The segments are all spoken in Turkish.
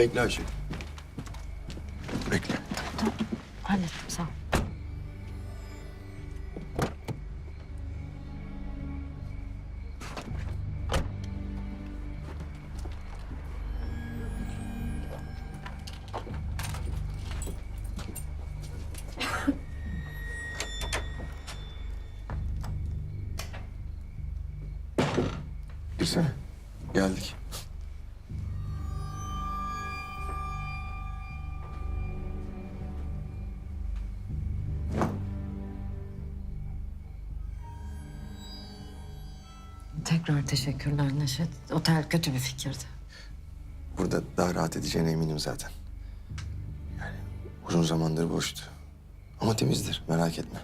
Bekle Ayşe. Bekle. Hallettim sağ ol. Girsene. Geldik. Tekrar teşekkürler Neşet. Otel kötü bir fikirdi. Burada daha rahat edeceğine eminim zaten. Yani uzun zamandır boştu. Ama temizdir merak etme.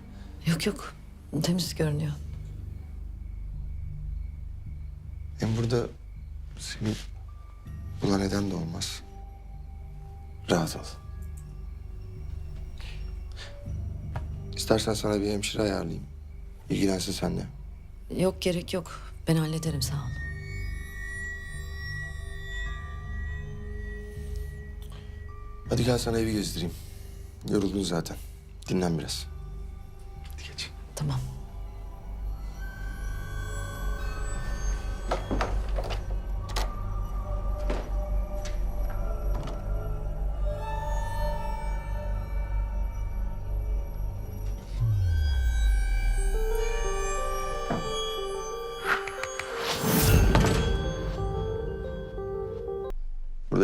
Yok yok. Temiz görünüyor. Hem burada seni bulan neden de olmaz. Rahat ol. İstersen sana bir hemşire ayarlayayım. İlgilensin seninle. Yok gerek yok. Ben hallederim sağ ol. Hadi gel sana evi gezdireyim. Yoruldun zaten. Dinlen biraz. Hadi geç. Tamam.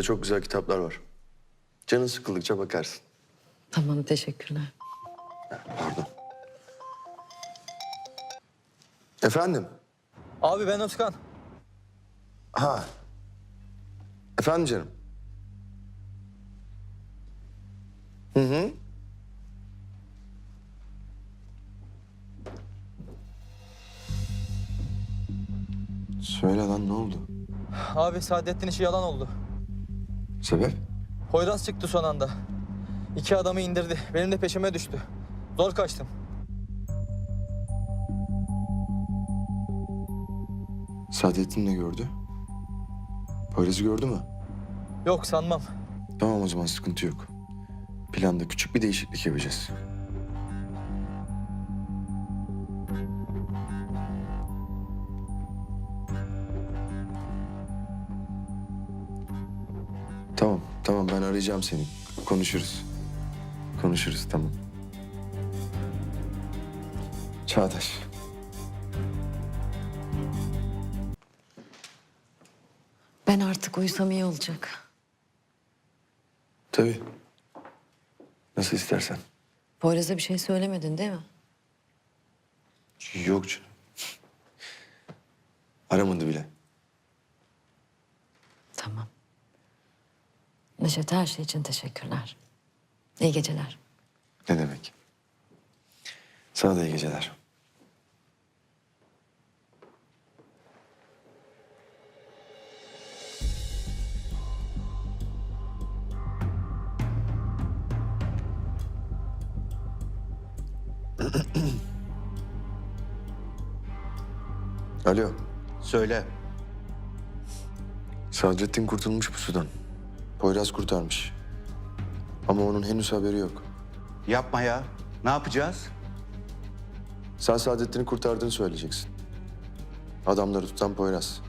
Burada çok güzel kitaplar var. Canın sıkıldıkça bakarsın. Tamam teşekkürler. Pardon. Efendim? Abi ben Özkan. Ha. Efendim canım? Hı hı. Söyle lan ne oldu? Abi Saadettin işi yalan oldu. Sebep? Poyraz çıktı son anda. İki adamı indirdi. Benim de peşime düştü. Zor kaçtım. Saadettin ne gördü? Poyraz'ı gördü mü? Yok sanmam. Tamam o zaman sıkıntı yok. Planda küçük bir değişiklik yapacağız. Arayacağım seni. Konuşuruz. Konuşuruz tamam. Çağdaş. Ben artık uyusam iyi olacak. Tabii. Nasıl istersen. Poyraz'a bir şey söylemedin değil mi? Yok canım. Aramadı bile. Tamam. Neşet her şey için teşekkürler. İyi geceler. Ne demek? Sana da iyi geceler. Alo, Söyle. Sadrettin kurtulmuş bu sudan. Poyraz kurtarmış. Ama onun henüz haberi yok. Yapma ya. Ne yapacağız? Sen Saadettin'i kurtardığını söyleyeceksin. Adamları tutan Poyraz.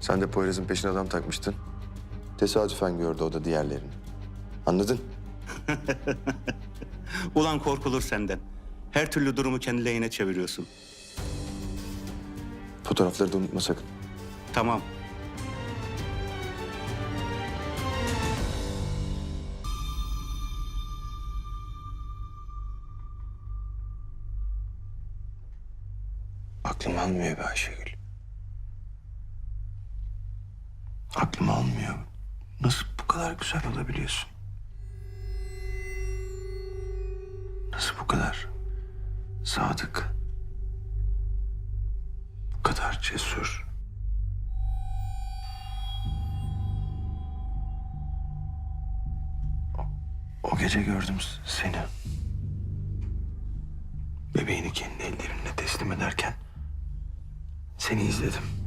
Sen de Poyraz'ın peşine adam takmıştın. Tesadüfen gördü o da diğerlerini. Anladın? Ulan korkulur senden. Her türlü durumu kendi lehine çeviriyorsun. Fotoğrafları da unutma sakın. Tamam. Almıyor be Ayşegül. Aklım almıyor. Nasıl bu kadar güzel olabiliyorsun? Nasıl bu kadar sadık? Bu kadar cesur? O, gece gördüm seni. Bebeğini kendi ellerimle teslim ederken seni izledim.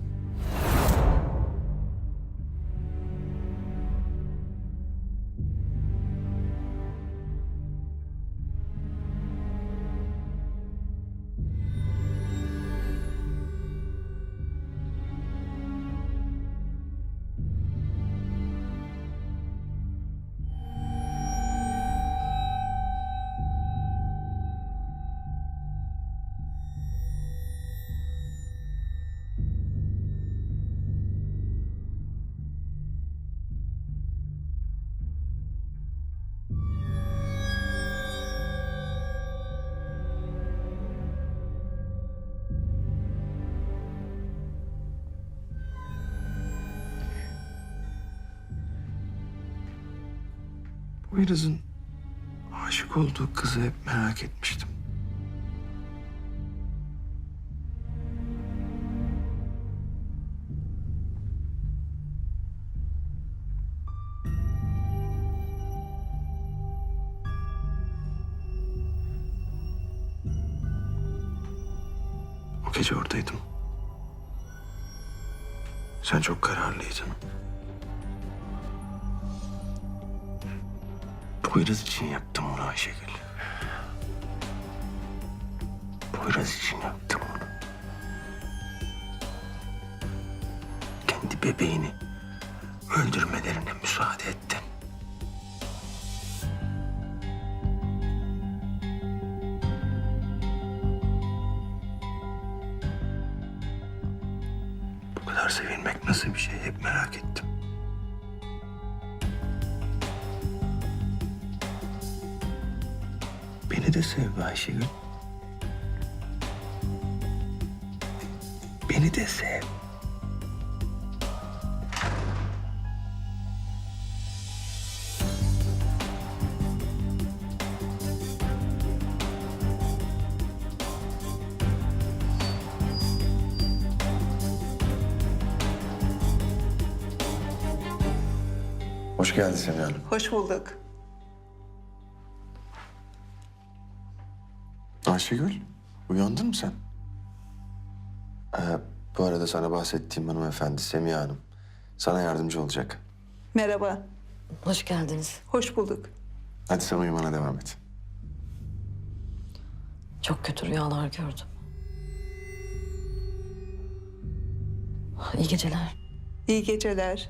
Poyraz'ın aşık olduğu kızı hep merak etmiştim. O gece oradaydım. Sen çok kararlıydın. Poyraz için yaptım onu Ayşegül. Poyraz için yaptım onu. Kendi bebeğini öldürmelerine müsaade ettin. Bu kadar sevilmek nasıl bir şey hep merak ettim. Beni de sev be Ayşegül. Beni de sev. Hoş geldin Semih Hanım. Hoş bulduk. Ayşegül, uyandın mı sen? Ee, bu arada sana bahsettiğim hanımefendi Semiha Hanım. Sana yardımcı olacak. Merhaba. Hoş geldiniz. Hoş bulduk. Hadi sen uyumana devam et. Çok kötü rüyalar gördüm. İyi geceler. İyi geceler.